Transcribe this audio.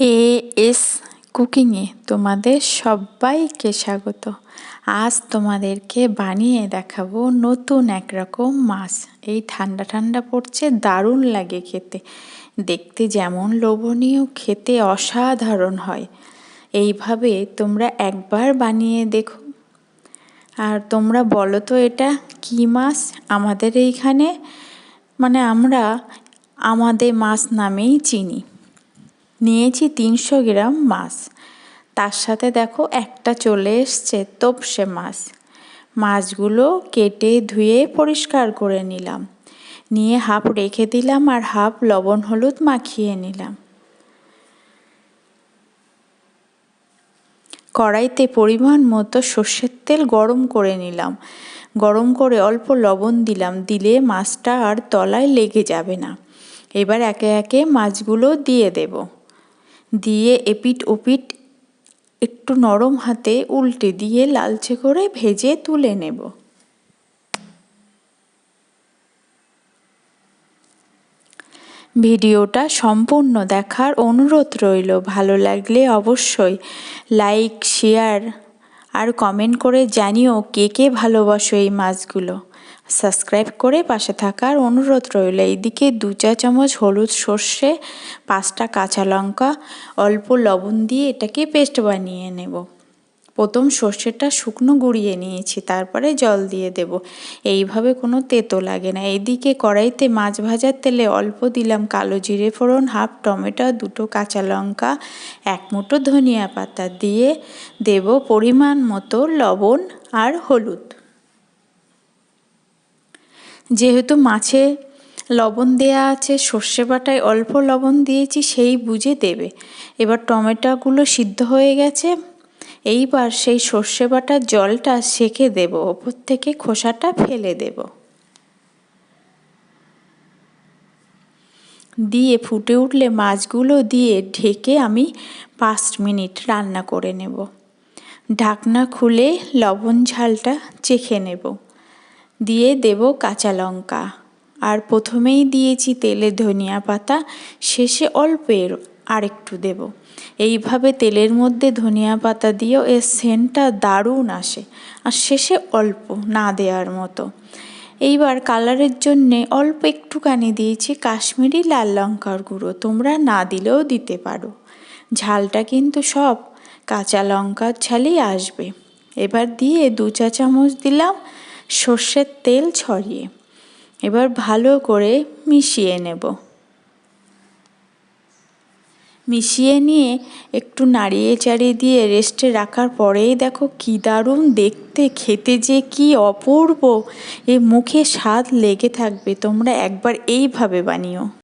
A S কুকিংয়ে তোমাদের সবাইকে স্বাগত। আজ তোমাদেরকে বানিয়ে দেখাবো নতুন এক রকম মাছ। এই ঠান্ডা ঠান্ডা পড়ছে, দারুণ লাগে খেতে। দেখতে যেমন লোভনীয়, খেতে অসাধারণ হয়। এইভাবে তোমরা একবার বানিয়ে দেখো। আর তোমরা বলো তো এটা কী মাছ? আমাদের এইখানে মানে আমরা আমাদের মাছ নামেই চিনি। নিয়েছি তিনশো গ্রাম মাছ। তার সাথে দেখো একটা চলে এসছে তোপসে মাছ। মাছগুলো কেটে ধুয়ে পরিষ্কার করে নিলাম। নিয়ে হাফ রেখে দিলাম আর হাফ লবণ হলুদ মাখিয়ে নিলাম। কড়াইতে পরিমাণ মতো সর্ষের তেল গরম করে নিলাম। গরম করে অল্প লবণ দিলাম, দিলে মাছটা আর তলায় লেগে যাবে না। এবার একে একে মাছগুলো দিয়ে দেবো। দিয়ে এপিট ওপিট একটু নরম হাতে উল্টে দিয়ে লালচে করে ভেজে তুলে নেব। ভিডিওটা সম্পূর্ণ দেখার অনুরোধ রইল। ভালো লাগলে অবশ্যই লাইক, শেয়ার আর কমেন্ট করে জানিও কে কে ভালোবাসো এই মাছগুলো। সাবস্ক্রাইব করে পাশে থাকার অনুরোধ রইল। এইদিকে দু চা চামচ হলুদ সর্ষে, পাঁচটা কাঁচা লঙ্কা, অল্প লবণ দিয়ে এটাকে পেস্ট বানিয়ে নেব। প্রথম সর্ষেটা শুকনো গুঁড়িয়ে নিয়েছি, তারপরে জল দিয়ে দেব। এইভাবে কোনো তেতো লাগে না। এইদিকে কড়াইতে মাছ ভাজার তেলে অল্প দিলাম কালো জিরে ফোড়ন, হাফ টমেটো, দুটো কাঁচা লঙ্কা, এক মুঠো ধনিয়া পাতা দিয়ে দেব পরিমাণ মতো লবণ আর হলুদ। যেহেতু মাছে লবণ দেয়া আছে, সর্ষে বাটায় অল্প লবণ দিয়েছি, সেই বুঝে দেবে। এবার টমেটোগুলো সিদ্ধ হয়ে গেছে। এইবার সেই সর্ষে বাটার জলটা সেকে দেব। ওপর থেকে খোসাটা ফেলে দেব। দিয়ে ফুটে উঠলে মাছগুলো দিয়ে ঢেকে আমি পাঁচ মিনিট রান্না করে নেব। ঢাকনা খুলে লবণ ঝালটা চেখে নেব। দিয়ে দেব কাঁচা লঙ্কা। আর প্রথমেই দিয়েছি তেলে ধনিয়া পাতা, শেষে অল্প এর আরেকটু দেব। এইভাবে তেলের মধ্যে ধনিয়া পাতা দিয়েও এর সেন্টটা দারুণ আসে, আর শেষে অল্প না দেওয়ার মতো। এইবার কালারের জন্যে অল্প একটুখানি দিয়েছি কাশ্মীরি লাল লঙ্কার গুঁড়ো, তোমরা না দিলেও দিতে পারো। ঝালটা কিন্তু সব কাঁচা লঙ্কার ঝালই আসবে। এবার দিয়ে দু চা চামচ দিলাম সর্ষের তেল ছড়িয়ে। এবার ভালো করে মিশিয়ে নেব। মিশিয়ে নিয়ে একটু নাড়িয়ে চাড়িয়ে দিয়ে রেস্টে রাখার পরেই দেখো কি দারুণ দেখতে, খেতে যে কি অপূর্ব। এ মুখে স্বাদ লেগে থাকবে, তোমরা একবার এইভাবে বানিও।